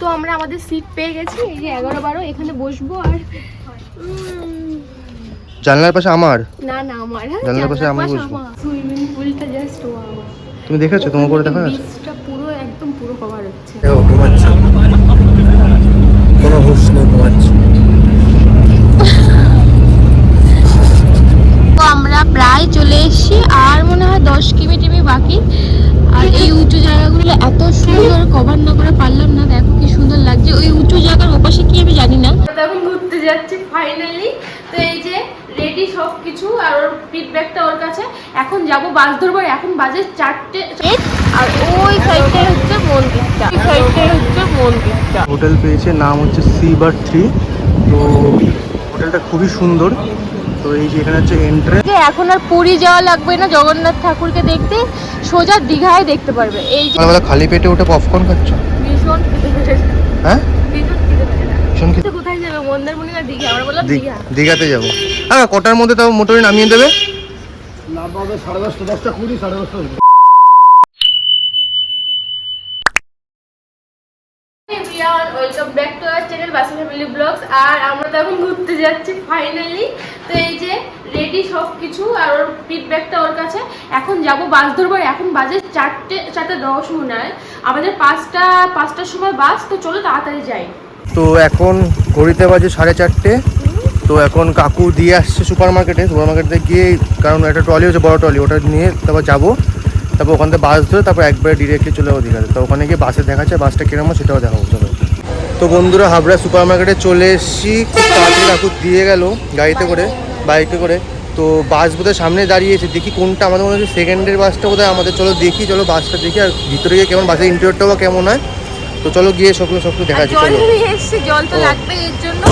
তো আমরা আমাদের সিট পেয়ে গেছি এই যে এগারো বারো এখানে বসবো আর জানলার পাশে আমার? না না আমার। জানলার পাশে আমার। বসবো। সুইমিং পুলটা জাস্ট ও আমার। তুমি দেখেছ? তোমার করে দেখা যাচ্ছে বিচটা পুরো একদম পুরো কভার হচ্ছে ঘুমাচ্ছে কোনো হুশ নেই ঘুমাচ্ছে তো আমরা প্রায় চলে এসেছি আর মনে হয় দশ কিমি টিমি বাকি আর এই উঁচু জায়গাগুলো এত সুন্দর কভার না করে পারলাম না দেখো কি সুন্দর লাগছে ওই উঁচু জায়গার ওপাশে কি আমি জানি না এখন ঘুরতে যাচ্ছি ফাইনালি তো এই যে রেডি সব কিছু আর ওর ফিডব্যাকটা ওর কাছে এখন যাব বাস ধরবো এখন বাজে চারটে আর ওই সাইডটাই হচ্ছে মন্দিরটা। ওই সাইডটাই হচ্ছে মন্দিরটা। হোটেল পেয়েছে নাম হচ্ছে সি বার থ্রি তো হোটেলটা খুবই সুন্দর। তো এই যে এখানে হচ্ছে এন্ট্রেন্স যে এখন আর পুরী যাওয়া লাগবে না জগন্নাথ ঠাকুরকে দেখতে সোজা দীঘায় দেখতে পারবে। এই যে খালি পেটে ওটা পপকর্ন খাচ্ছ? ভীষণ হ্যাঁ। ভীষণ কোথায় যাবে? মন্দারমণি না দীঘা। আমরা বললাম দীঘা। দীঘাতে যাব। হ্যাঁ কটার মধ্যে তাও মোটরে নামিয়ে দেবে? না সাড়ে দশটা দশটা কুড়ি সাড়ে দশটা welcome back to our channel বাসা ফ্যামিলি ব্লগস আর আমরা তো এখন ঘুরতে যাচ্ছি ফাইনালি তো এই যে রেডি সব কিছু আর ওর ফিডব্যাকটা ওর কাছে। এখন যাব বাস ধরবো। এখন বাজে চারটে চারটে দশ মনে হয়। আমাদের পাঁচটা পাঁচটার সময় বাস। তো চলো তাড়াতাড়ি যাই। তো এখন ঘড়িতে বাজে সাড়ে চারটে। তো এখন কাকু দিয়ে আসছে সুপার মার্কেটে সুপার মার্কেটে গিয়ে, কারণ একটা ট্রলি হচ্ছে, বড় ট্রলি, ওটা নিয়ে তারপর যাব। তারপর ওখান থেকে বাস ধরে তারপর একবারে ডিরেক্টলি চলে যাব দীঘাতে। তো ওখানে গিয়ে বাসে দেখাচ্ছে, বাসটা কিরম হয় সেটাও দেখাবো, চলো। তো বন্ধুরা, হাবড়া সুপার মার্কেটে চলে এসেছি। খুব তাড়াতাড়ি কাকু দিয়ে গেল গাড়িতে করে, বাইকে করে। তো বাস বোধহয় সামনে দাঁড়িয়েছে দেখি কোনটা আমাদের মনে হচ্ছে সেকেন্ডের বাসটা বোধহয় আমাদের। চলো দেখি, চলো বাসটা দেখি, আর ভিতরে গিয়ে কেমন, বাসের ইন্টেরিয়রটাও কেমন হয়। তো চলো গিয়ে সব সব কিছু দেখাচ্ছি জল চলো। নিয়ে জল তো ও। লাগবে এর জন্য।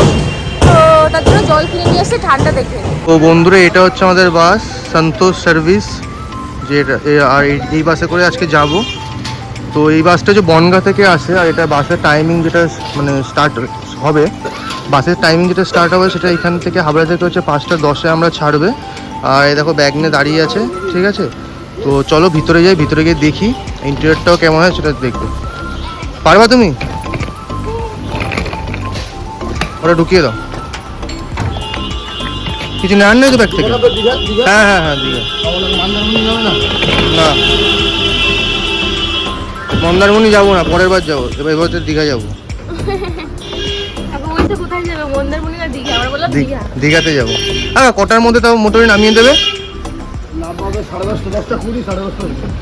তো তার জন্য জল কিনে নিয়ে এসছে ঠান্ডা দেখে। তো বন্ধুরা এটা হচ্ছে আমাদের বাস সন্তোষ সার্ভিস যে আর এই- এই বাসে করে আজকে যাব। তো এই বাসটা যে বনগা থেকে আসে আর এটা বাসের টাইমিং যেটা মানে স্টার্ট হবে বাসের টাইমিং যেটা স্টার্ট হবে সেটা এখান থেকে হাবড়া থেকে হচ্ছে পাঁচটা দশে আমরা ছাড়বে। আর এই দেখো ব্যাগ নিয়ে দাঁড়িয়ে আছে ঠিক আছে? তো চলো ভিতরে যাই ভিতরে গিয়ে দেখি ইন্টেরিয়রটাও কেমন হয় সেটা দেখবে। পারবা তুমি? ওটা ঢুকিয়ে দাও। কিছু নেওয়ার নেই তো ব্যাগ থেকে? হ্যাঁ হ্যাঁ হ্যাঁ দীঘা। না? না। মন্দারমণি যাব না পরের বার যাব। এবার এবার দীঘা যাব। দীঘাতে যাব। হ্যাঁ কটার মধ্যে তাও মোটরে নামিয়ে দেবে?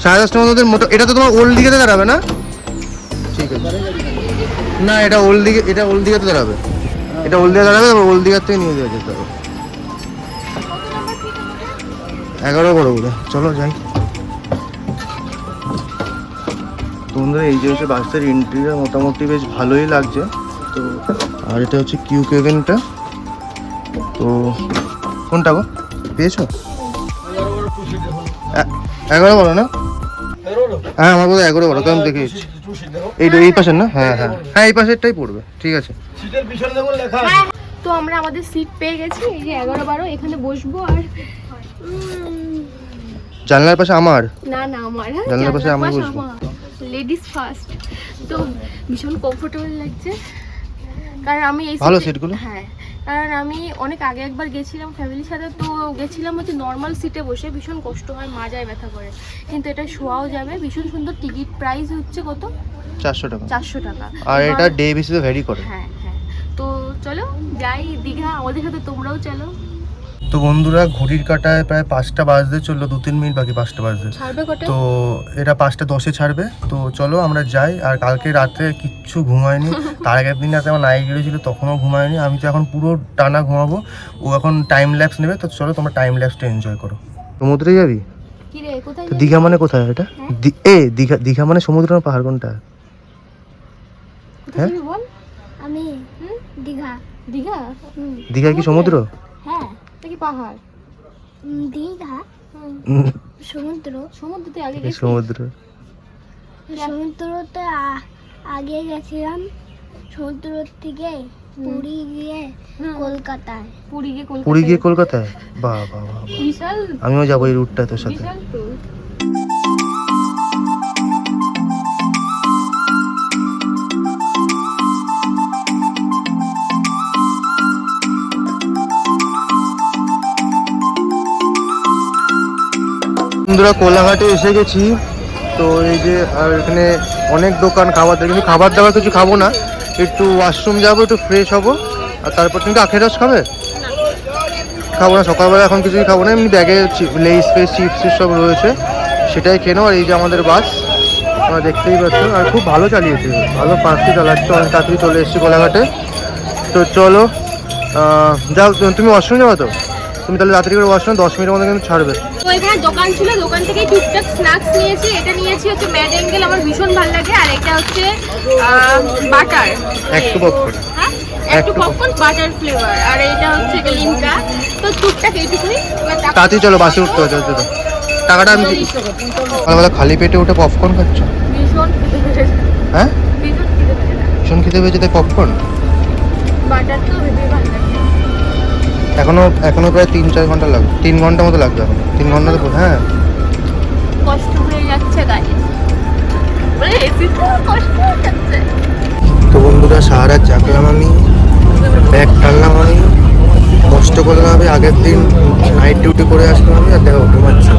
সাড়ে দশটার মধ্যে মোটর এটা তো তোমার ওল্ড দিঘাতে দাঁড়াবে না? ঠিক আছে। না এটা ওল্ড দিঘে এটা ওল্ড দিঘাতে দাঁড়াবে। এটা ওল্ড দিঘা দাঁড়াবে তারপর ওল্ড দিঘার থেকে নিয়ে যাওয়া যেতে হবে। এগারো বড় বলে চলো যাই। তোমাদের এই যে হচ্ছে বাসের ইন্টেরিয়ার মোটামুটি বেশ ভালোই লাগছে। তো আর এটা হচ্ছে কিউ কেভেনটা তো কোনটা গো? পেয়েছ? এগারো বলো না? হ্যাঁ আমার বোধহয় এগারো বলো তো আমি দেখে এসেছি। এই এই পাশের না? হ্যাঁ হ্যাঁ। হ্যাঁ এই পাশেরটাই পড়বে। ঠিক আছে। সিটের পিছনে দেখুন লেখা তো আমরা আমাদের সিট পেয়ে গেছি। এই যে এগারো বারো এখানে বসবো আর জানলার পাশে আমার? না না আমার। জানলার পাশে আমার বসবো। লেডিস ফার্স্ট তো ভীষণ কমফোর্টেবল লাগছে। কারণ আমি এই ভালো সিটগুলো? হ্যাঁ। কারণ আমি অনেক আগে একবার গেছিলাম ফ্যামিলির সাথে তো গেছিলাম হচ্ছে নর্মাল সিটে বসে ভীষণ কষ্ট হয় মাজায় ব্যথা করে। কিন্তু এটা শোয়াও যাবে ভীষণ সুন্দর টিকিট প্রাইস হচ্ছে কত? চারশো টাকা। চারশো টাকা। আর এটা ডে বেসিসে ভ্যারি করে। হ্যাঁ হ্যাঁ। তো চলো যাই দীঘা আমাদের সাথে তোমরাও চলো। তো বন্ধুরা ঘড়ির কাটায় প্রায় পাঁচটা বাজতে চলল দু তিন মিনিট বাকি পাঁচটা বাজতে। তো এটা পাঁচটা দশে ছাড়বে। তো চলো আমরা যাই আর কালকে রাতে কিচ্ছু ঘুমায়নি। তার আগের দিন রাতে আমার নাইট ডিউটি ছিল তখনও ঘুমায়নি। আমি তো এখন পুরো টানা ঘুমাবো। ও এখন টাইম ল্যাপস নেবে। তো চলো তোমরা টাইম ল্যাপসটা এনজয় করো। সমুদ্রে যাবি? কি রে কোথায় তো দীঘা মানে কোথায় এটা? দি- এ দীঘা দীঘা মানে সমুদ্র না পাহাড় কোনটা? হ্যাঁ? আমি দীঘা দীঘা। দীঘা কি সমুদ্র? হ্যাঁ। এটা কি পাহাড়? দীঘা। সমুদ্র। সমুদ্রতে আগে সমুদ্র। সমুদ্রতে আগে গেছিলাম। সমুদ্র থেকে পুরী গিয়ে কলকাতায়। পুরী গিয়ে কলকাতা পুরী গিয়ে কলকাতায়? বাহ বাহ বাহ বাহ। বিশাল? আমিও যাব এই রুটটা তোর সাথে। বিশাল তো। বন্ধুরা, কোলাঘাটে এসে গেছি। তো এই যে, আর এখানে অনেক দোকান, খাবার দাবার, কিন্তু খাবার দাবার কিছু খাব না। একটু ওয়াশরুম যাব, একটু ফ্রেশ হব। আর তারপর তুমি আখের রস খাবে? খাব না, সকালবেলা এখন কিছুই খাব না, এমনি ব্যাগে লেস ফেস চিপস সব রয়েছে। সেটাই কেনো আর এই যে আমাদের বাস, তোমরা দেখতেই পাচ্ছ। আর খুব ভালো চালিয়েছে, ভালো পাঁচটি চালাচ্ছে, অনেক তাড়াতাড়ি চলে এসেছি কোলাঘাটে। তো চলো যাও, তুমি ওয়াশরুম যাব তো? তুমি তাহলে রাত্রি করে ওয়াশরুম দশ মিনিটের মধ্যে কিন্তু ছাড়বে। তো এখানে দোকান ছিল দোকান থেকে টুকটাক স্ন্যাক্স নিয়েছি। এটা নিয়েছি হচ্ছে ম্যাড অ্যাঙ্গেল আমার ভীষণ ভালো লাগে। আর এটা হচ্ছে বাটার একটু পপকর্ন একটু একটু পপকর্ন বাটার ফ্লেভার আর এটা হচ্ছে লিমকা তো টুকটাক এইটুকুনি তাড়াতাড়ি চলো বাসে উঠতে চলো টাকাটা আমি সকালবেলা খালি পেটে উঠে পপকর্ন খাচ্ছ? ভীষণ হ্যাঁ? ভীষণ খেতে পেয়েছে। তাই পপকর্ন বাটার তো এখনও এখনও প্রায় তিন চার ঘণ্টা লাগবে তিন ঘণ্টা মতো লাগবে এখন। তিন ঘণ্টা তো হ্যাঁ। কষ্ট যাচ্ছে যাচ্ছে। তো বন্ধুরা সারা চাকলাম আমি। ব্যাগ টানলাম আমি। কষ্ট করলাম আমি আগের দিন। নাইট ডিউটি করে আসলাম আমি আর দেখো ঘুমাচ্ছি।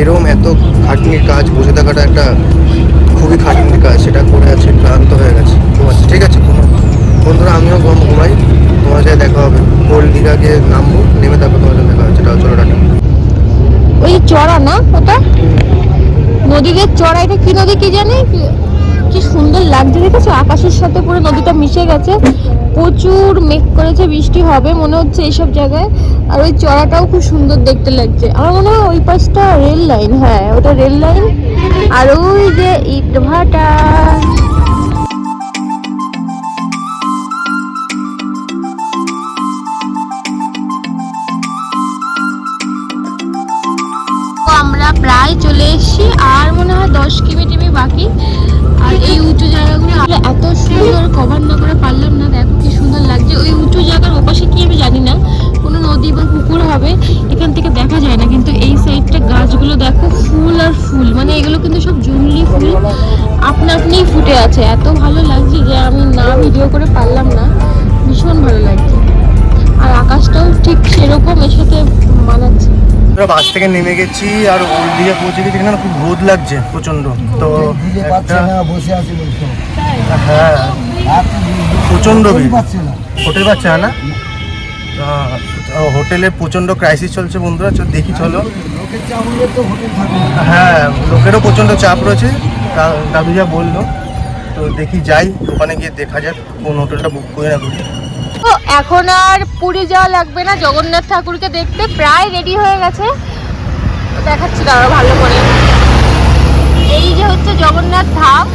এরকম এত খাটনির কাজ, বসে থাকাটা একটা খুবই খাটনির কাজ, সেটা করে আছে, ক্লান্ত হয়ে গেছে। ঘুমাচ্ছে ঠিক আছে ঘুমো বন্ধুরা, আমিও ঘুম ঘুমাই। তোমার সাথে দেখা হবে। কোল দীঘা গিয়ে নামবো, নেমে তারপর তোমার সাথে দেখা হচ্ছে চলো টাটা। ওই চড়া না, ওটা? নদীদের চড়া, এটা কি নদী কি জানি? কি- সুন্দর লাগছে, দেখেছ? আকাশের সাথে পুরো নদীটা মিশে গেছে। প্রচুর মেঘ করেছে, বৃষ্টি হবে, মনে হচ্ছে এইসব জায়গায়। আর ওই চড়াটাও খুব সুন্দর দেখতে লাগছে। আমার মনে হয় ওই পাশটা রেল লাইন হ্যাঁ ওটা রেল লাইন। আর ওই যে ইট ভাটা। তো আমরা প্রায় চলে এসেছি, আর মনে হয় দশ কিমি টিমি বাকি। আর এই উঁচু জায়গাগুলো এত সুন্দর কভার না করে পারলাম না, দেখো। সুন্দর লাগছে? ওই উঁচু জায়গার ওপাশে কি আমি জানি না। কোনো নদী বা পুকুর হবে এখান থেকে দেখা যায় না। কিন্তু এই সাইডটা গাছগুলো দেখো ফুল আর ফুল। মানে এগুলো কিন্তু সব জঙ্গলি ফুল। আপনা আপনিই ফুটে আছে। এত ভালো লাগছে যে আমি না ভিডিও করে পারলাম না। ভীষণ ভালো লাগছে। আর আকাশটাও ঠিক সেরকম এর সাথে মানাচ্ছে। আমরা বাস থেকে নেমে গেছি আর ওল্ড দীঘা পৌঁছে গেছি। এখানে খুব রোদ লাগছে প্রচণ্ড তো হ্যাঁ। প্রচণ্ড ভিড়। হোটেল পাচ্ছে না হোটেলে প্রচণ্ড ক্রাইসিস চলছে বন্ধুরা চল দেখি চলো। হ্যাঁ লোকেরও প্রচণ্ড চাপ রয়েছে দাদু যা বলল তো দেখি যাই ওখানে গিয়ে দেখা যাক কোন হোটেলটা বুক করে না তো এখন আর পুরী যাওয়া লাগবে না জগন্নাথ ঠাকুরকে দেখতে প্রায় রেডি হয়ে গেছে। দেখাচ্ছি দাঁড়া ভালো করে। এই যে হচ্ছে জগন্নাথ ধাম।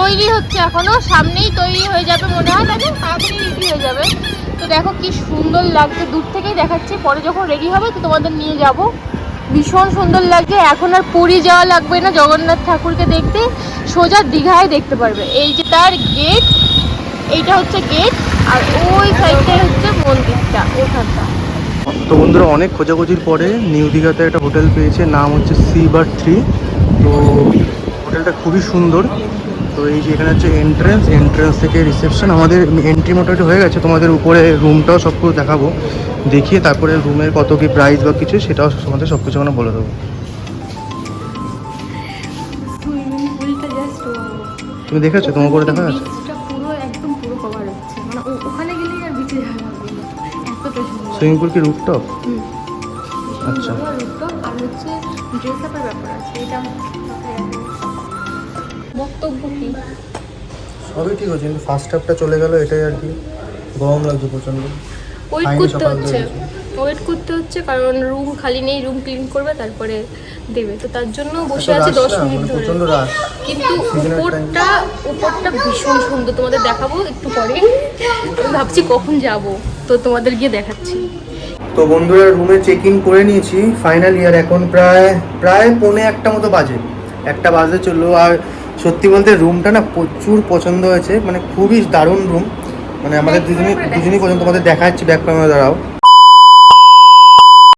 তৈরি হচ্ছে এখনও, সামনেই তৈরি হয়ে যাবে মনে হয় তাহলে তাড়াতাড়ি রেডি হয়ে যাবে। তো দেখো কি সুন্দর লাগছে, দূর থেকেই দেখাচ্ছি, পরে যখন রেডি হবে তো তোমাদের নিয়ে যাব। ভীষণ সুন্দর লাগছে, এখন আর পুরী যাওয়া লাগবে না, জগন্নাথ ঠাকুরকে দেখতে, সোজা দীঘায় দেখতে পারবে। এই যে তার গেট এইটা হচ্ছে গেট আর ওই সাইডটাই হচ্ছে মন্দিরটা, ওখানটা। তো বন্ধুরা, অনেক খোঁজাখুঁজির পরে নিউ দীঘাতে একটা হোটেল পেয়েছে, নাম হচ্ছে সি বার থ্রি তো হোটেলটা খুবই সুন্দর। তো এই যে এখানে হচ্ছে এন্ট্রেন্স এন্ট্রেন্স থেকে রিসেপশন আমাদের এন্ট্রি মোটামুটি হয়ে গেছে তোমাদের উপরে রুমটাও সব কিছু দেখাবো দেখিয়ে তারপরে রুমের কত কি প্রাইস বা কিছু সেটাও তোমাদের সব কিছু আমরা বলে দেবো তুমি দেখেছ তোমার উপরে দেখা যাচ্ছে ওখানে সুইমিং পুল কি রুফটপ হুম। আচ্ছা। আর হচ্ছে ড্রেস আপের ব্যাপার আছে এটা। বক্তব্য কি? সবই ঠিক কিন্তু ফার্স্ট হাফটা চলে গেল এটাই আর কি। গরম লাগছে প্রচণ্ড। ওয়েট করতে হচ্ছে। ওয়েট করতে হচ্ছে কারণ রুম খালি নেই রুম ক্লিন করবে তারপরে দেবে। তো তার জন্য বসে আছে দশ মিনিট মানে ধরে কিন্তু উপরটা উপরটা ভীষণ সুন্দর। তোমাদের দেখাবো একটু পরে। ভাবছি কখন যাব। তো তোমাদের গিয়ে দেখাচ্ছি। তো বন্ধুরা রুমে চেক ইন করে নিয়েছি। ফাইনাল ইয়ার এখন প্রায় প্রায় পৌনে একটা মতো বাজে। একটা বাজে চলল। আর সত্যি বলতে রুমটা না প্রচুর পছন্দ হয়েছে মানে খুবই দারুণ রুম মানে আমাদের দুজনই দুজনই পর্যন্ত আমাদের দেখাচ্ছি ব্যাক ক্যামেরা দ্বারাও